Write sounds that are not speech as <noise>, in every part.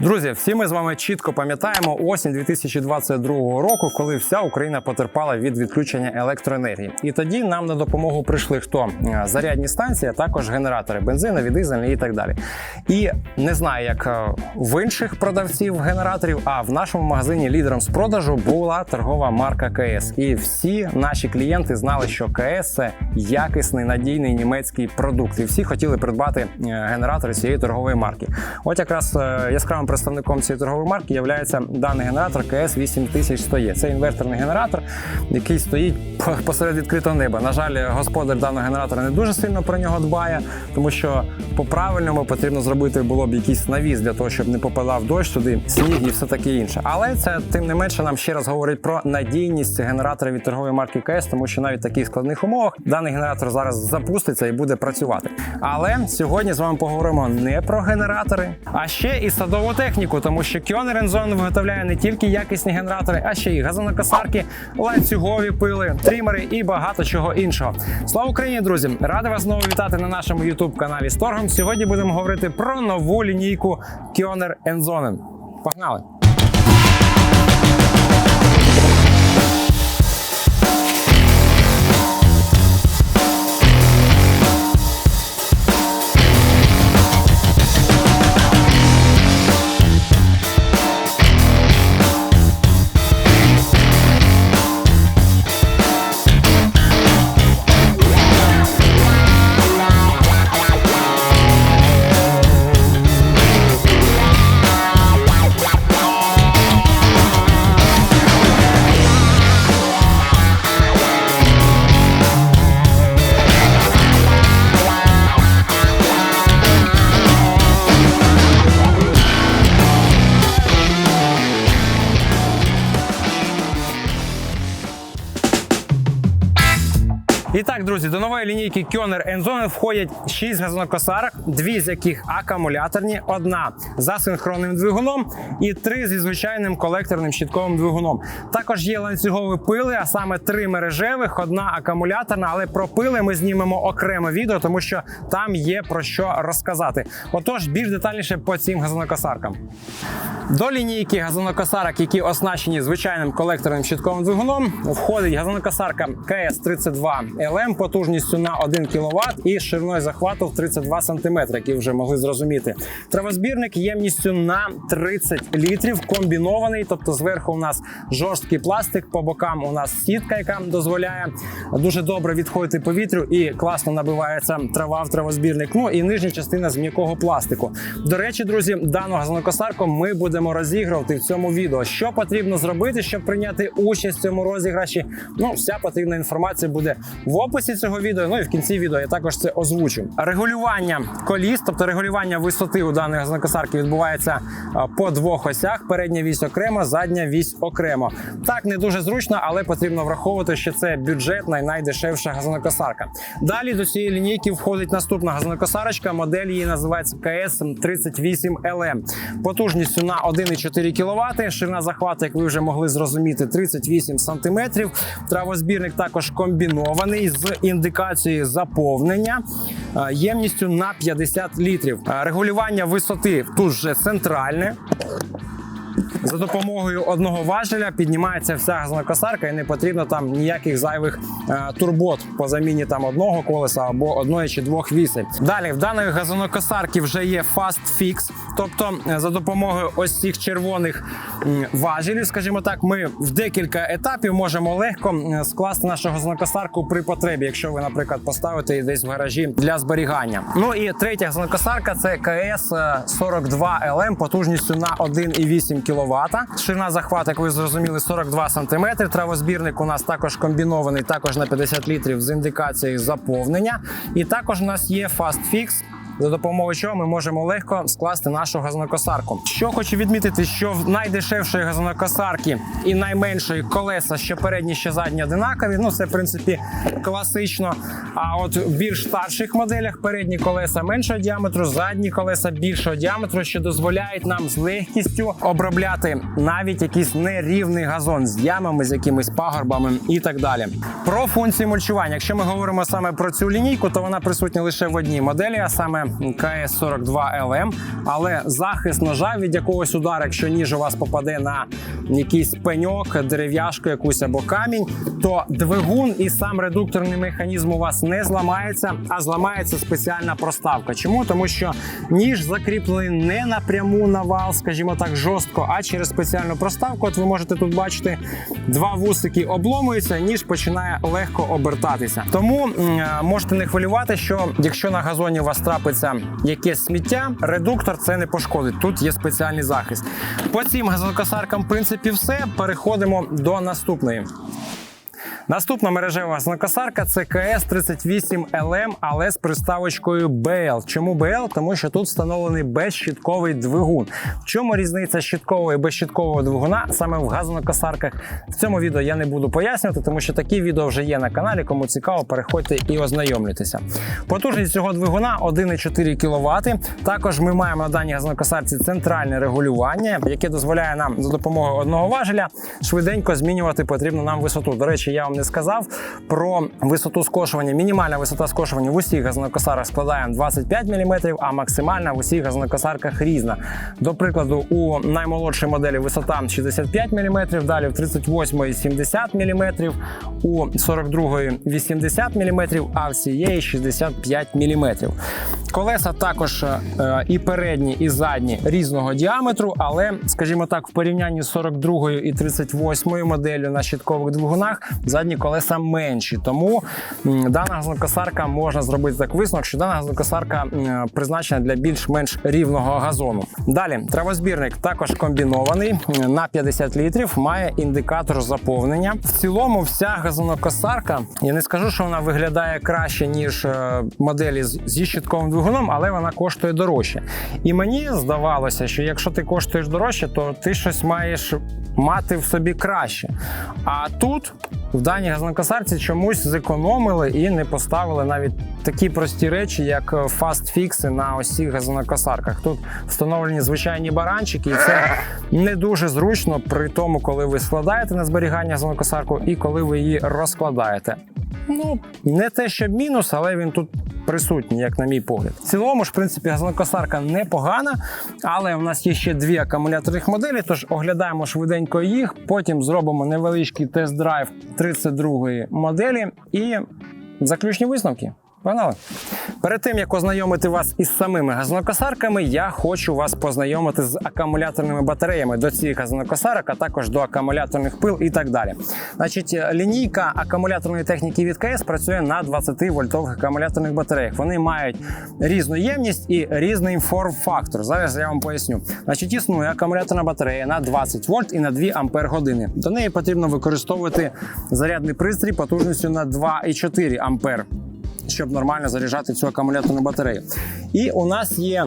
Друзі, всі ми з вами чітко пам'ятаємо осінь 2022 року, коли вся Україна потерпала від відключення електроенергії. І тоді нам на допомогу прийшли хто Е, зарядні станції, а також генератори бензинові, дизельні і так далі. І не знаю, як е, в інших продавців генераторів, а в нашому магазині лідером з продажу була торгова марка КС. І всі наші клієнти знали, що КС це якісний надійний німецький продукт. І всі хотіли придбати е, генератори цієї торгової марки. От якраз е, яскравим представником цієї торгової марки є даний генератор КС 8100 е. Це інверторний генератор, який стоїть посеред відкритого неба. На жаль, господар даного генератора не дуже сильно про нього дбає, тому що по-правильному потрібно зробити було б якийсь навіс для того, щоб не попадав дощ туди, сніг і все таке інше. Але це тим не менше нам ще раз говорить про надійність генератора від торгової марки КС, тому що навіть в таких складних умовах даний генератор зараз запуститься і буде працювати. Але сьогодні з вами поговоримо не про генератори, а ще і садову техніку, тому що Kioner Рензон виготовляє не тільки якісні генератори, а ще й газонокосарки, ланцюгові пили, трімери і багато чого іншого. Слава Україні, друзі! Радий вас знову вітати на нашому youtube каналі з торгом. Сьогодні будемо говорити про нову лінійку Кьонер Ензонен. Погнали! Так, друзі, до нової лінійки Kioner Enzone входять 6 газонокосарок, дві з яких акумуляторні, одна з асинхронним двигуном і три зі звичайним колекторним щитковим двигуном. Також є ланцюгові пили, а саме три мережевих, одна акумуляторна, але про пили ми знімемо окреме відео, тому що там є про що розказати. Отож, більш детальніше по цим газонокосаркам. До лінійки газонокосарок, які оснащені звичайним колекторним щитковим двигуном, входить газонокосарка КС-32 ЛМ потужністю на 1 кВт і шириною захвату в 32 см, які вже могли зрозуміти. Травозбірник ємністю на 30 літрів, комбінований, тобто зверху у нас жорсткий пластик, по бокам у нас сітка, яка дозволяє дуже добре відходити повітрю і класно набивається трава в травозбірник. Ну і нижня частина з м'якого пластику. До речі, друзі, дану газонокосарку ми будемо розігрувати в цьому відео. Що потрібно зробити, щоб прийняти участь в цьому розіграші? Ну, вся потрібна інформація буде в описі цього відео. Ну і в кінці відео я також це озвучу. Регулювання коліс, тобто регулювання висоти у даної газонокосарки відбувається по двох осях: передня вісь окремо, задня вісь окремо. Так не дуже зручно, але потрібно враховувати, що це бюджетна і найдешевша газонокосарка. Далі до цієї лінійки входить наступна газонокосарочка. Модель її називається КС 38 LM. Потужністю на 1,4 кВт. Ширина захвату, як ви вже могли зрозуміти, 38 см. Травозбірник також комбінований з індикацією заповнення е, ємністю на 50 літрів. Е, Регулювання висоти тут же центральне. За допомогою одного важеля піднімається вся газонокосарка і не потрібно там ніяких зайвих е, турбот по заміні там одного колеса або одної чи двох вісей. Далі в даної газонокосарки вже є Fast Fix, тобто е, за допомогою ось цих червоних важелів, скажімо так, ми в декілька етапів можемо легко скласти нашу газонокосарку при потребі, якщо ви, наприклад, поставите її десь в гаражі для зберігання. Ну і третя газонокосарка це КС 42 LM потужністю на 1,8 кВт. Ширина захвату, як ви зрозуміли, 42 см. Травозбірник у нас також комбінований, також на 50 літрів з індикацією заповнення. І також у нас є Fast Fix, за допомогою чого ми можемо легко скласти нашу газонокосарку. Що хочу відмітити, що в найдешевшої газонокосарки і найменшої колеса, що передні, що задні одинакові. Ну це в принципі класично. А от в більш старших моделях передні колеса меншого діаметру, задні колеса більшого діаметру, що дозволяють нам з легкістю обробляти навіть якийсь нерівний газон з ямами, з якимись пагорбами і так далі. Про функції мульчування. Якщо ми говоримо саме про цю лінійку, то вона присутня лише в одній моделі, а саме КС-42ЛМ, але захист ножа від якогось удару, якщо ніж у вас попаде на якийсь пеньок, дерев'яшку якусь або камінь, то двигун і сам редукторний механізм у вас не зламається, а зламається спеціальна проставка. Чому? Тому що ніж закріплений не напряму на вал, скажімо так, жорстко, а через спеціальну проставку. От ви можете тут бачити, два вусики обломуються, ніж починає легко обертатися. Тому е, можете не хвилювати, що якщо на газоні у вас трапиться якесь сміття, редуктор це не пошкодить. Тут є спеціальний захист. По цим газокосаркам, в принципі, все. Переходимо до наступної. Наступна мережева газонокосарка це КС-38ЛМ, але з приставочкою BL. Чому BL? Тому що тут встановлений безщітковий двигун. В чому різниця щіткового і безщіткового двигуна саме в газонокосарках? В цьому відео я не буду пояснювати, тому що такі відео вже є на каналі. Кому цікаво, переходьте і ознайомлюйтеся. Потужність цього двигуна 1,4 кВт. Також ми маємо на даній газонокосарці центральне регулювання, яке дозволяє нам за допомогою одного важеля швиденько змінювати потрібну нам висоту. До речі, я вам не сказав про висоту скошування. Мінімальна висота скошування в усіх газонокосарах складає 25 мм, а максимальна в усіх газонокосарках різна. До прикладу, у наймолодшій моделі висота 65 мм, далі в 38-ї 70 мм, у 42-ї 80 мм, а в цієї 65 мм. Колеса також е, і передні, і задні різного діаметру, але, скажімо так, в порівнянні з 42 і 38 моделлю на щиткових двигунах задні колеса менші. Тому дана газонокосарка можна зробити так висновок, що дана газонокосарка призначена для більш-менш рівного газону. Далі травозбірник також комбінований на 50 літрів, має індикатор заповнення. В цілому, вся газонокосарка, я не скажу, що вона виглядає краще ніж е, моделі зі щитковим двигуном, але вона коштує дорожче. І мені здавалося, що якщо ти коштуєш дорожче, то ти щось маєш мати в собі краще. А тут в даній газонокосарці чомусь зекономили і не поставили навіть такі прості речі, як фаст-фікси на ось цих газонокосарках. Тут встановлені звичайні баранчики, і це не дуже зручно при тому, коли ви складаєте на зберігання газонокосарку і коли ви її розкладаєте. Ну, не те, щоб мінус, але він тут присутній, як на мій погляд. В цілому ж, в принципі, газонокосарка непогана, але в нас є ще дві акумуляторних моделі, тож оглядаємо швиденько їх, потім зробимо невеличкий тест-драйв 32-ї моделі і заключні висновки. Погнали! Перед тим як ознайомити вас із самими газонокосарками, я хочу вас познайомити з акумуляторними батареями до цих газонокосарок, а також до акумуляторних пил і так далі. Значить, лінійка акумуляторної техніки від КС працює на 20 вольтових акумуляторних батареях. Вони мають різну ємність і різний форм-фактор. Зараз я вам поясню. Значить, існує акумуляторна батарея на 20 вольт і на 2 ампер години. До неї потрібно використовувати зарядний пристрій потужністю на 2,4 ампер щоб нормально заряджати цю акумуляторну батарею. І у нас є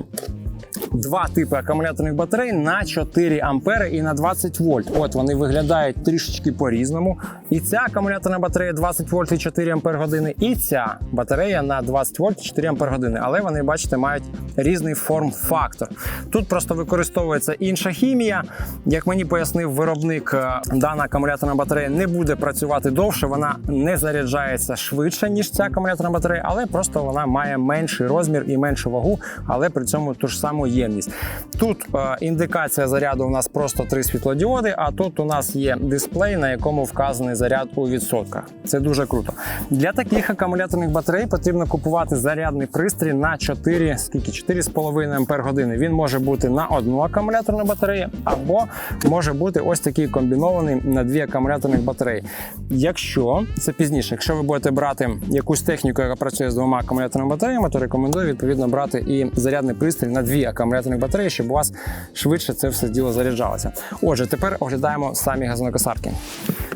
два типи акумуляторних батарей на 4 ампери і на 20 вольт. От вони виглядають трішечки по-різному. І ця акумуляторна батарея 20 вольт і 4 ампер години, і ця батарея на 20 вольт і 4 ампер години. Але вони, бачите, мають різний форм-фактор. Тут просто використовується інша хімія. Як мені пояснив виробник, е, дана акумуляторна батарея не буде працювати довше, вона не заряджається швидше, ніж ця акумуляторна батарея, але просто вона має менший розмір і меншу вагу, але при цьому ту ж саму ємність. Тут е, індикація заряду у нас просто три світлодіоди, а тут у нас є дисплей, на якому вказаний заряд у відсотках. Це дуже круто. Для таких акумуляторних батарей потрібно купувати зарядний пристрій на 4, скільки 4,5 ампер години. Він може бути на одну акумуляторну батарею, або може бути ось такий комбінований на дві акумуляторних батареї. Якщо це пізніше, якщо ви будете брати якусь техніку, яка працює з двома акумуляторними батареями, то рекомендую відповідно брати і зарядний пристрій на дві акумуляторних батареї, щоб у вас швидше це все діло заряджалося. Отже, тепер оглядаємо самі газонокосарки.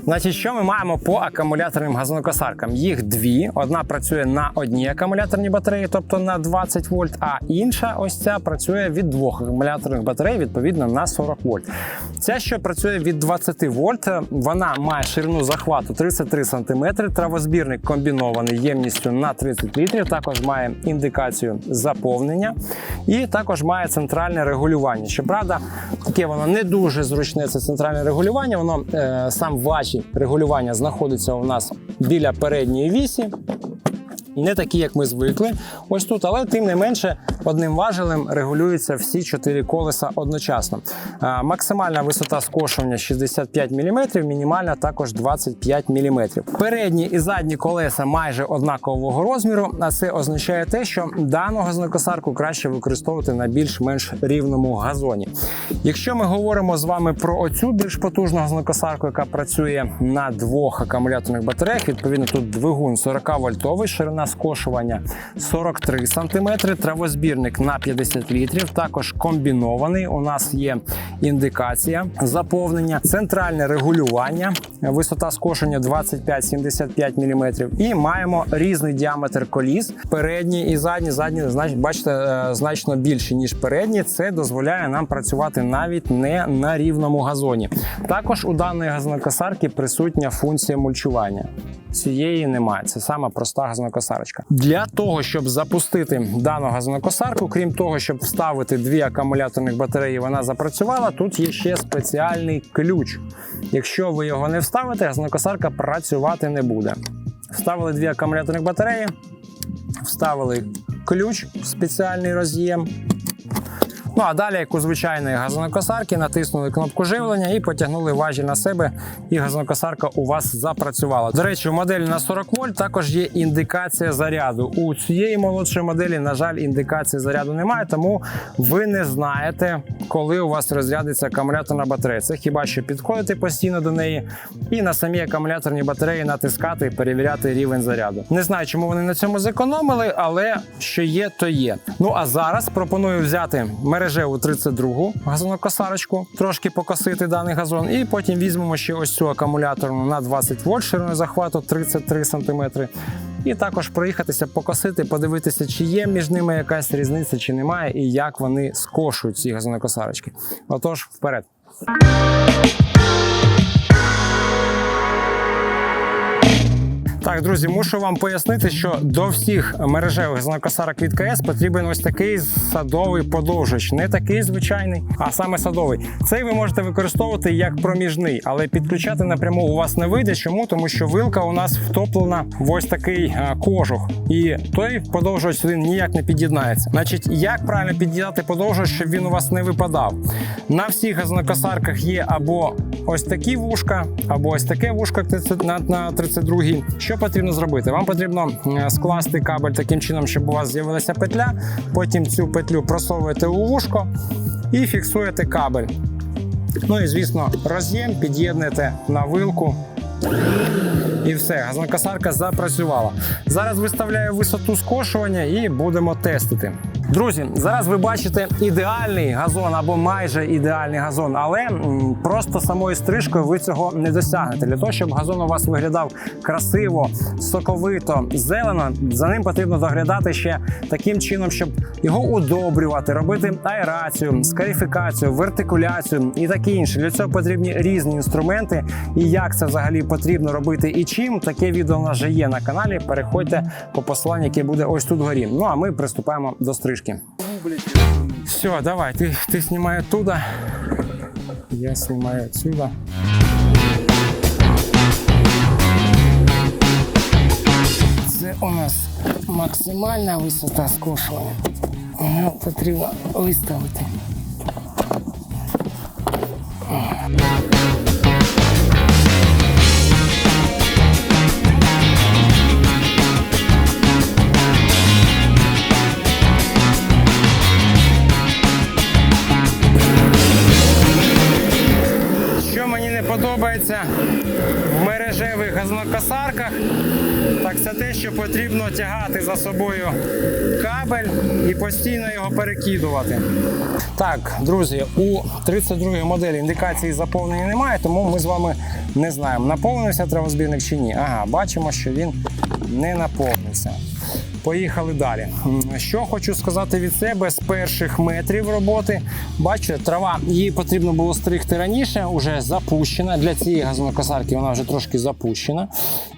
Значить, що ми маємо по акумуляторним газонокосаркам? Їх дві. Одна працює на одній акумуляторній батареї, тобто на 20 вольт, а інша ось ця працює від двох акумуляторних батарей, відповідно на 40 вольт. Ця, що працює від 20 вольт, вона має ширину захвату 33 см, травозбірник комбінований ємністю на 30 літрів, також має індикацію заповнення і також має центральне регулювання. Щоправда, таке воно не дуже зручне. Це центральне регулювання. Воно е, сам важіль регулювання знаходиться у нас біля передньої вісі. Не такі, як ми звикли. Ось тут, але тим не менше, одним важелем регулюються всі чотири колеса одночасно. Максимальна висота скошування 65 мм, мінімальна також 25 мм. Передні і задні колеса майже однакового розміру, а це означає те, що дану газонокосарку краще використовувати на більш-менш рівному газоні. Якщо ми говоримо з вами про оцю більш потужну газонокосарку, яка працює на двох акумуляторних батареях, відповідно тут двигун 40 вольтовий, ширина скошування 43 см, травозбірник на 50 літрів, також комбінований. У нас є індикація заповнення, центральне регулювання, висота скошення 25-75 мм. І маємо різний діаметр коліс. Передні і задні, задні, бачите, е, значно більші, ніж передні. Це дозволяє нам працювати навіть не на рівному газоні. Також у даної газонокосарки присутня функція мульчування. Цієї немає. Це сама проста газонокосарочка. Для того, щоб запустити дану газонокосарку, крім того, щоб вставити дві акумуляторних батареї, вона запрацювала. Тут є ще спеціальний ключ. Якщо ви його не вставите, газонокосарка працювати не буде. Вставили дві акумуляторних батареї, вставили ключ в спеціальний роз'єм. Ну а далі, як у звичайної газонокосарки, натиснули кнопку живлення і потягнули важіль на себе, і газонокосарка у вас запрацювала. До речі, у моделі на 40 вольт також є індикація заряду. У цієї молодшої моделі, на жаль, індикації заряду немає, тому ви не знаєте, коли у вас розрядиться акумуляторна батарея. Це хіба що підходити постійно до неї і на самі акумуляторні батареї натискати і перевіряти рівень заряду. Не знаю, чому вони на цьому зекономили, але що є, то є. Ну а зараз пропоную взяти мережеву 32 газонокосарочку, трошки покосити даний газон, і потім візьмемо ще ось цю акумуляторну на 20 вольт шириною захвату 33 см. І також проїхатися, покосити, подивитися, чи є між ними якась різниця, чи немає, і як вони скошують ці газонокосарочки. Отож, вперед. Так, друзі, мушу вам пояснити, що до всіх мережевих газонокосарок від КС потрібен ось такий садовий подовжувач. Не такий звичайний, а саме садовий. Цей ви можете використовувати як проміжний, але підключати напряму у вас не вийде. Чому? Тому що вилка у нас втоплена в ось такий е, кожух, і той подовжувач сюди ніяк не під'єднається. Значить, як правильно під'єднати подовжувач, щоб він у вас не випадав? На всіх газонокосарках є або ось такі вушка, або ось таке вушко на, на 32 Потрібно зробити? Вам потрібно е, скласти кабель таким чином, щоб у вас з'явилася петля. Потім цю петлю просовуєте у вушко і фіксуєте кабель. Ну і звісно, роз'єм під'єднуєте на вилку. І все, газонокосарка запрацювала. Зараз виставляю висоту скошування і будемо тестити. Друзі, зараз ви бачите ідеальний газон або майже ідеальний газон, але просто самою стрижкою ви цього не досягнете. Для того, щоб газон у вас виглядав красиво, соковито, зелено, за ним потрібно доглядати ще таким чином, щоб його удобрювати, робити аерацію, скарифікацію, вертикуляцію і таке інше. Для цього потрібні різні інструменти. І як це взагалі потрібно робити і чим, таке відео у нас вже є на каналі. Переходьте по посиланню, яке буде ось тут вгорі. Ну а ми приступаємо до стрижки. Все, давай, ты, ты снимай оттуда. Я снимаю отсюда. Це у нас максимальна висота скошування. Його потрібно виставити. Це те, що потрібно тягати за собою кабель і постійно його перекидувати. Так, друзі, у 32 моделі індикації заповнення немає, тому ми з вами не знаємо, наповнився травозбірник чи ні. Ага, бачимо, що він не наповнився. Поїхали далі. Що хочу сказати від себе з перших метрів роботи. Бачите, трава її потрібно було стригти раніше, вже запущена. Для цієї газонокосарки вона вже трошки запущена.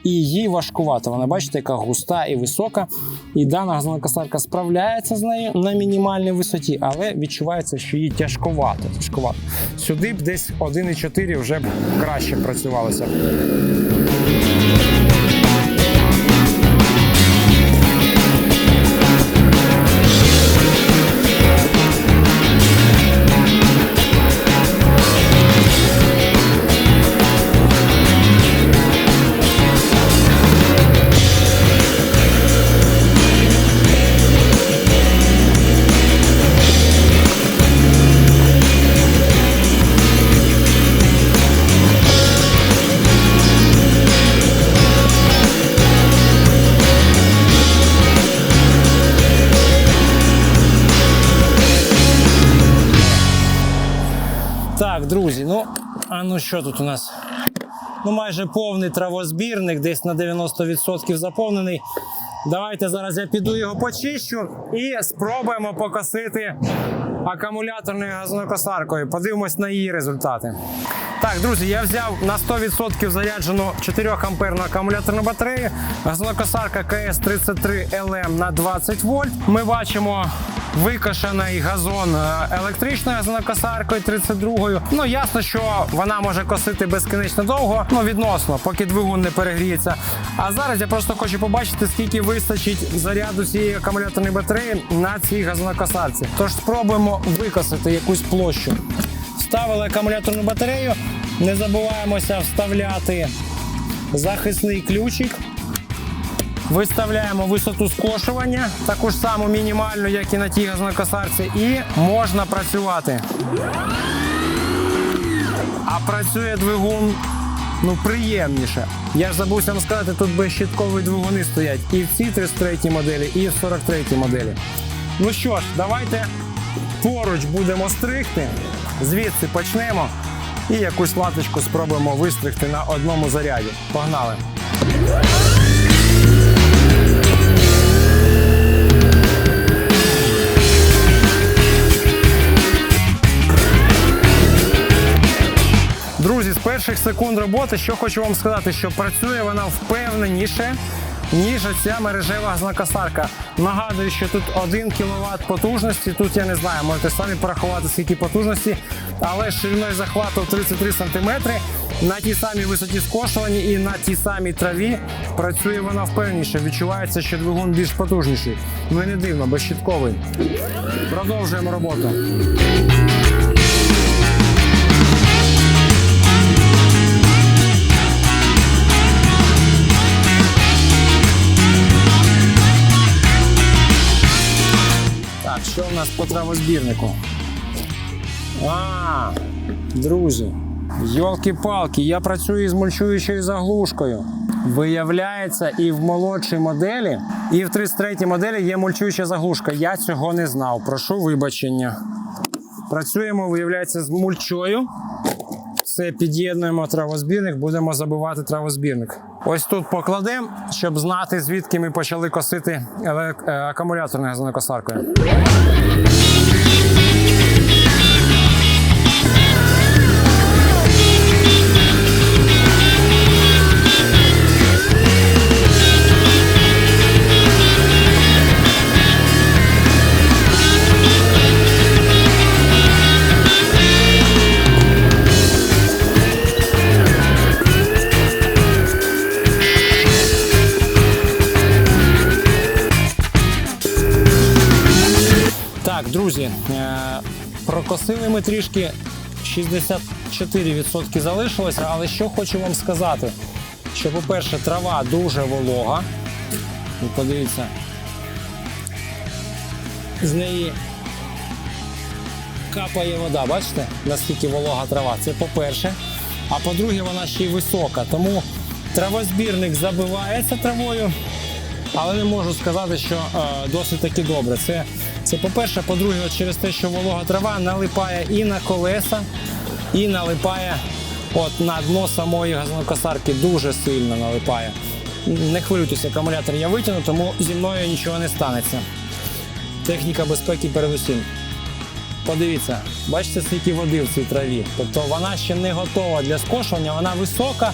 І їй важкувато. Вона, бачите, яка густа і висока. І дана газонокосарка справляється з нею на мінімальній висоті, але відчувається, що їй тяжковато. тяжковато. Сюди б десь 1,4 вже б краще працювалося. Так, друзі, ну, а ну що тут у нас? Ну, майже повний травозбірник, десь на 90% заповнений. Давайте зараз я піду його почищу і спробуємо покосити акумуляторною газонокосаркою. Подивимось на її результати. Так, друзі, я взяв на 100% заряджену 4 амперну акумуляторну батарею. Газонокосарка КС-33 ЛМ на 20 вольт. Ми бачимо викошений газон е, електричною газонокосаркою 32-ю. Ну ясно, що вона може косити безкінечно довго, ну відносно, поки двигун не перегріється. А зараз я просто хочу побачити, скільки вистачить заряду цієї акумуляторної батареї на цій газонокосарці. Тож спробуємо викосити якусь площу. Вставили акумуляторну батарею. Не забуваємося вставляти захисний ключик. Виставляємо висоту скошування, таку ж саму мінімальну, як і на тій газонокосарці, і можна працювати. А працює двигун ну, приємніше. Я ж забувся вам сказати, тут безщиткові двигуни стоять і в цій 33 моделі, і в 43 моделі. Ну що ж, давайте поруч будемо стригти. Звідси почнемо і якусь латочку спробуємо вистригти на одному заряді. Погнали! Друзі, з перших секунд роботи, що хочу вам сказати, що працює вона впевненіше, ніж ця мережева газонокосарка. Нагадую, що тут 1 кВт потужності. Тут я не знаю, можете самі порахувати, скільки потужності, але шириною захвату 33 см. На тій самій висоті скошування і на тій самій траві працює вона впевненіше. Відчувається, що двигун більш потужніший. Ну і не дивно, безщитковий. Продовжуємо роботу. Що в нас по травозбірнику? А, друзі, йолки-палки, я працюю із мульчуючою заглушкою. Виявляється, і в молодшій моделі, і в 33-й моделі є мульчуюча заглушка. Я цього не знав. Прошу вибачення. Працюємо, виявляється, з мульчою. Все під'єднуємо травозбірник, будемо забивати травозбірник. Ось тут покладемо, щоб знати, звідки ми почали косити е, акумуляторною газонокосаркою. 64% залишилося, але що хочу вам сказати, що, по-перше, трава дуже волога. Ви подивіться, з неї капає вода, бачите, наскільки волога трава. Це по-перше. А по-друге, вона ще й висока. Тому травозбірник забивається травою, але не можу сказати, що е, досить таки добре. Це, це по-перше, по-друге, через те, що волога трава налипає і на колеса, і налипає от на дно самої газонокосарки дуже сильно налипає. Не хвилюйтесь, акумулятор я витягну, тому зі мною нічого не станеться. Техніка безпеки передусім. Подивіться, бачите, скільки води в цій траві. Тобто вона ще не готова для скошування, вона висока.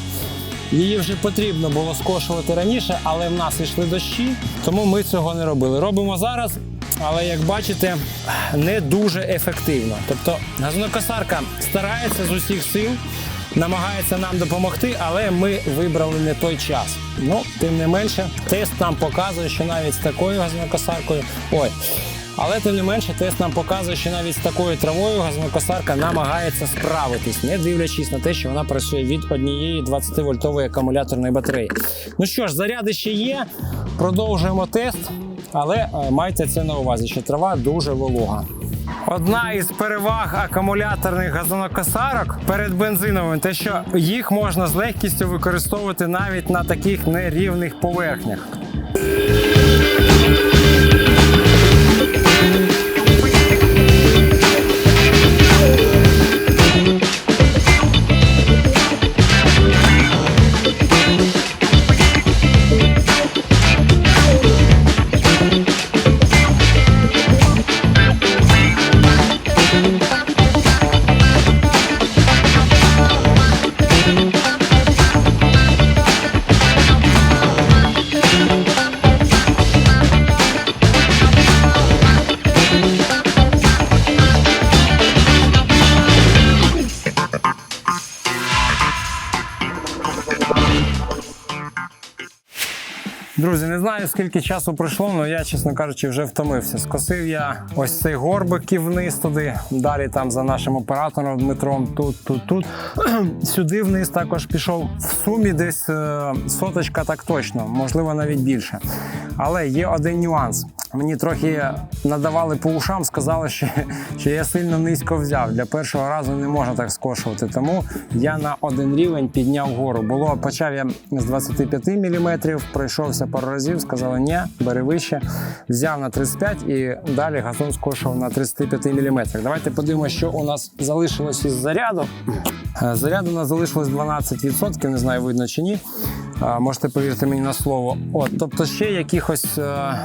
Її вже потрібно було скошувати раніше, але в нас йшли дощі, тому ми цього не робили. Робимо зараз, але як бачите, не дуже ефективно. Тобто газонокосарка старається з усіх сил, намагається нам допомогти, але ми вибрали не той час. Ну, тим не менше, тест нам показує, що навіть з такою газонокосаркою. Ой. Але тим не менше, тест нам показує, що навіть з такою травою газонокосарка намагається справитись, не дивлячись на те, що вона працює від однієї 20-вольтової акумуляторної батареї. Ну що ж, заряди ще є. Продовжуємо тест, але е, майте це на увазі, що трава дуже волога. Одна із переваг акумуляторних газонокосарок перед бензиновим, те, що їх можна з легкістю використовувати навіть на таких нерівних поверхнях. Друзі, не знаю скільки часу пройшло, але я, чесно кажучи, вже втомився. Скосив я ось цей горбик і вниз туди. Далі там за нашим оператором Дмитром, тут, тут, тут. <clears throat> Сюди вниз також пішов в сумі десь е, соточка так точно, можливо, навіть більше. Але є один нюанс. Мені трохи надавали по ушам, сказали, що, <laughs> що я сильно низько взяв. Для першого разу не можна так скошувати. Тому я на один рівень підняв гору. Було почав я з 25 мм, пройшовся пару разів, сказали, ні, бери вище. Взяв на 35 і далі газон скошував на 35 мм. Давайте подивимося, що у нас залишилось із заряду. Е, Заряду у нас залишилось 12%, не знаю, видно чи ні. Можете повірити мені на слово. От, тобто ще якихось е,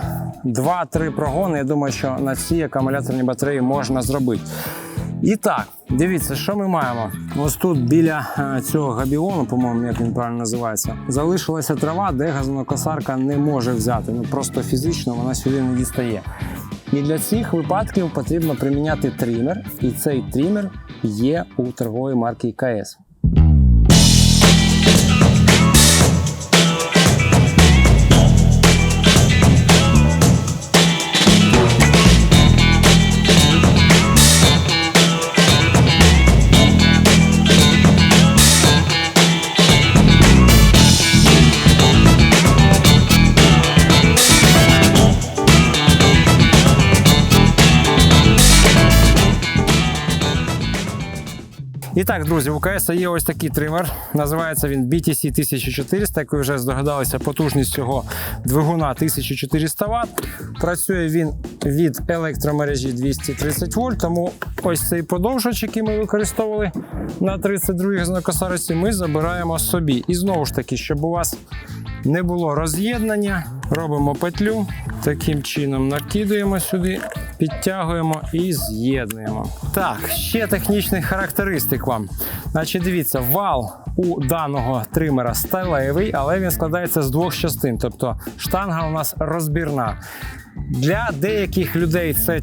2-3 прогони. Я думаю, що на цій акумуляторній батареї можна зробити. І так, дивіться, що ми маємо. Ось тут біля е, цього габіону, по-моєму, як він правильно називається, залишилася трава, де газонокосарка не може взяти. Ну просто фізично вона сюди не дістає. І для цих випадків потрібно приміняти тример, і цей тример є у торгової марки КС. І так, друзі, у КС є ось такий тример. Називається він BTC 1400, як ви вже здогадалися, потужність цього двигуна 1400 Вт. Працює він від електромережі 230 вольт, тому ось цей подовжувач, який ми використовували на 32-й газонокосариці, ми забираємо собі. І знову ж таки, щоб у вас не було роз'єднання, робимо петлю, таким чином накидуємо сюди, підтягуємо і з'єднуємо. Так, ще технічних характеристик вам. Значить, дивіться, вал у даного тримера сталевий, але він складається з двох частин. Тобто штанга у нас розбірна. Для деяких людей це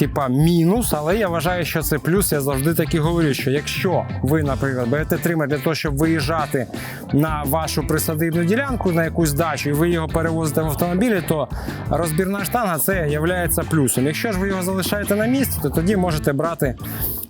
типа мінус, але я вважаю, що це плюс. Я завжди так і говорю, що якщо ви, наприклад, берете тример для того, щоб виїжджати на вашу присадибну ділянку на якусь дачу, і ви його перевозите в автомобілі, то розбірна штанга це є плюсом. Якщо ж ви його залишаєте на місці, то тоді можете брати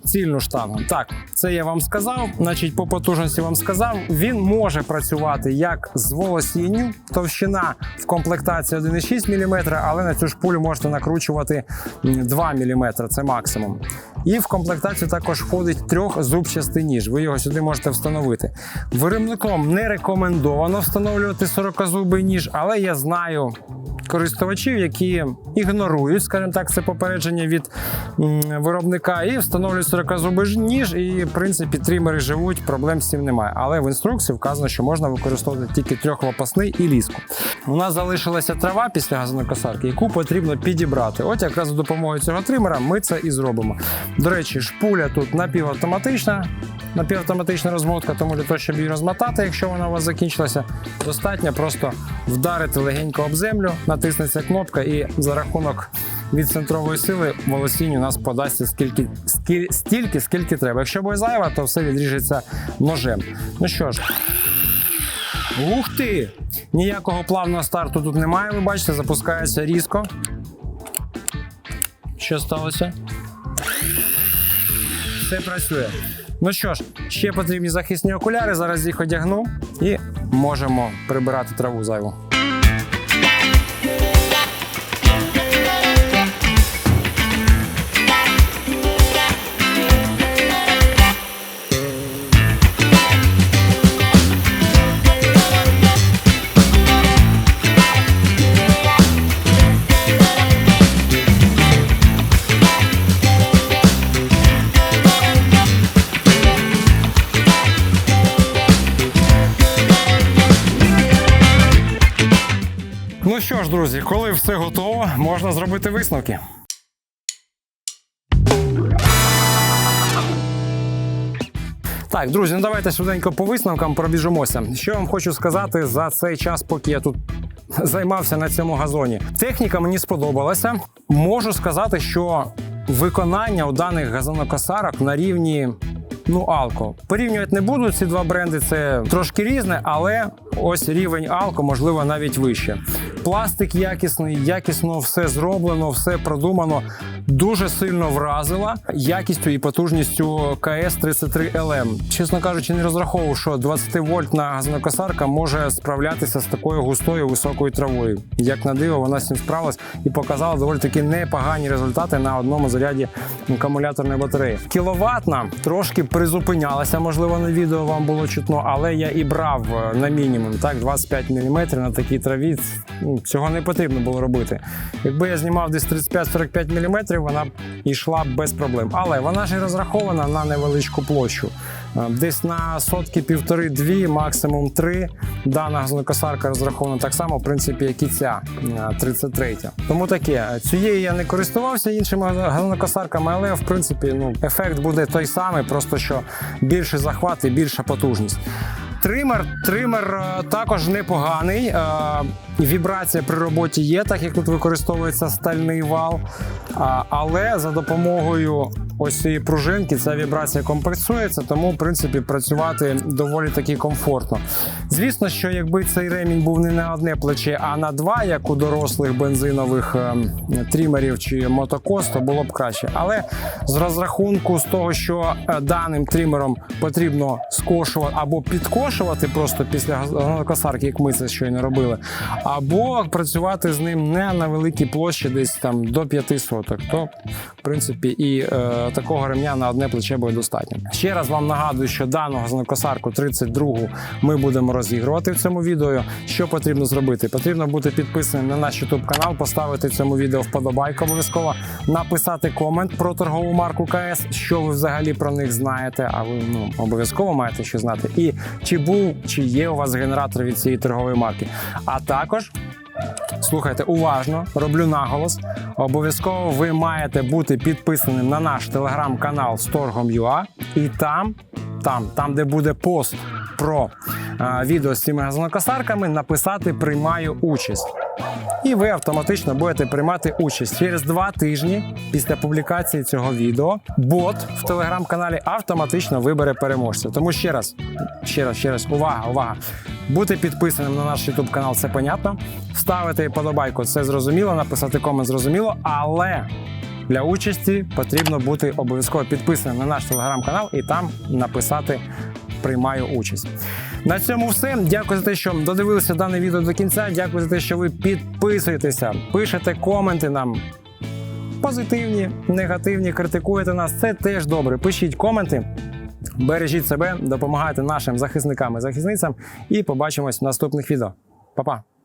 цільну штангу. Так, це я вам сказав. Значить, по потужності вам сказав. Він може працювати як з волосінню, товщина в комплектації 1,6 мм, але на цю ж пулю можете накручувати м, 2 мм, це максимум. І в комплектацію також входить трьохзубчастий ніж. Ви його сюди можете встановити. Виробником не рекомендовано встановлювати 40-зубий ніж, але я знаю користувачів, які ігнорують, скажімо так, це попередження від виробника і встановлюють 40-зубий ніж. І в принципі трімери живуть, проблем з цим немає. Але в інструкції вказано, що можна використовувати тільки трьохлопасний і ліску. У нас залишилася трава після газонокосарки, яку потрібно підібрати. От якраз за допомогою цього тримера ми це і зробимо. До речі, шпуля тут напівавтоматична, напівавтоматична розмотка, тому для того, щоб її розмотати, якщо вона у вас закінчилася, достатньо просто вдарити легенько об землю, натиснеться кнопка, і за рахунок від центрової сили волосінь у нас подасться скільки, скіль, стільки, скільки треба. Якщо буде зайва, то все відріжеться ножем. Ну що ж. Ух ти! Ніякого плавного старту тут немає, ви бачите, запускається різко. Що сталося? Все працює. Ну що ж, ще потрібні захисні окуляри. Зараз їх одягну і можемо прибирати траву зайву. Друзі, коли все готово, можна зробити висновки. Так, друзі, ну давайте швиденько по висновкам пробіжимося. Що я вам хочу сказати за цей час, поки я тут <laughs> займався на цьому газоні. Техніка мені сподобалася. Можу сказати, що виконання у даних газонокосарок на рівні. Ну, Алко. Порівнювати не буду ці два бренди, це трошки різне, але ось рівень алко, можливо, навіть вище. Пластик якісний, якісно все зроблено, все продумано. Дуже сильно вразила якістю і потужністю КС 33 LM. Чесно кажучи, не розраховував, що 20 вольтна газонокосарка може справлятися з такою густою високою травою. Як на диво, вона з цим справилась і показала доволі таки непогані результати на одному заряді акумуляторної батареї. Кіловатна трошки призупинялася, можливо, на відео вам було чутно, але я і брав е, на мінімум так 25 мм на такій траві. Ну, Цього не потрібно було робити. Якби я знімав десь 35-45 мм, вона йшла без проблем. Але вона ж і розрахована на невеличку площу. Е, Десь на сотки півтори-дві, максимум три. Дана газонокосарка розрахована так само, в принципі, як і ця е, 33. Тому таке. Цією я не користувався іншими газонокосарками, але в принципі ну, ефект буде той самий, просто що більший захват і більша потужність. Тример, тример е, також непоганий. е, Вібрація при роботі є, так як тут використовується стальний вал. Але за допомогою ось цієї пружинки ця вібрація компенсується, тому в принципі працювати доволі таки комфортно. Звісно, що якби цей ремінь був не на одне плече, а на два, як у дорослих бензинових ем, трімерів чи мотокос, то було б краще. Але з розрахунку з того, що е, даним трімером потрібно скошувати або підкошувати просто після газонокосарки, як ми це щойно робили, або працювати з ним не на великій площі, десь там до 5 соток, то в принципі і е, такого ремня на одне плече буде достатньо. Ще раз вам нагадую, що дану газонокосарку 32 ми будемо розігрувати в цьому відео. Що потрібно зробити? Потрібно бути підписаним на наш YouTube канал, поставити цьому відео вподобайку обов'язково, написати комент про торгову марку КС, що ви взагалі про них знаєте. А ви ну обов'язково маєте що знати. І чи був, чи є у вас генератор від цієї торгової марки. А також Слухайте уважно, роблю наголос. Обов'язково ви маєте бути підписаним на наш телеграм-канал з торгом.ua і там, там, там, де буде пост про відео з цими газонокосарками, написати приймаю участь. І ви автоматично будете приймати участь через два тижні після публікації цього відео. Бот в телеграм-каналі автоматично вибере переможця. Тому ще раз, ще раз, ще раз, увага, увага. Бути підписаним на наш YouTube канал, це понятно. Ставити подобайку, це зрозуміло, написати комент зрозуміло, але. Для участі потрібно бути обов'язково підписаним на наш телеграм-канал і там написати приймаю участь. На цьому все. Дякую за те, що додивилися дане відео до кінця. Дякую за те, що ви підписуєтеся, пишете коменти нам. Позитивні, негативні, критикуєте нас. Це теж добре. Пишіть коменти, бережіть себе, допомагайте нашим захисникам і захисницям. І побачимось в наступних відео. Па-па!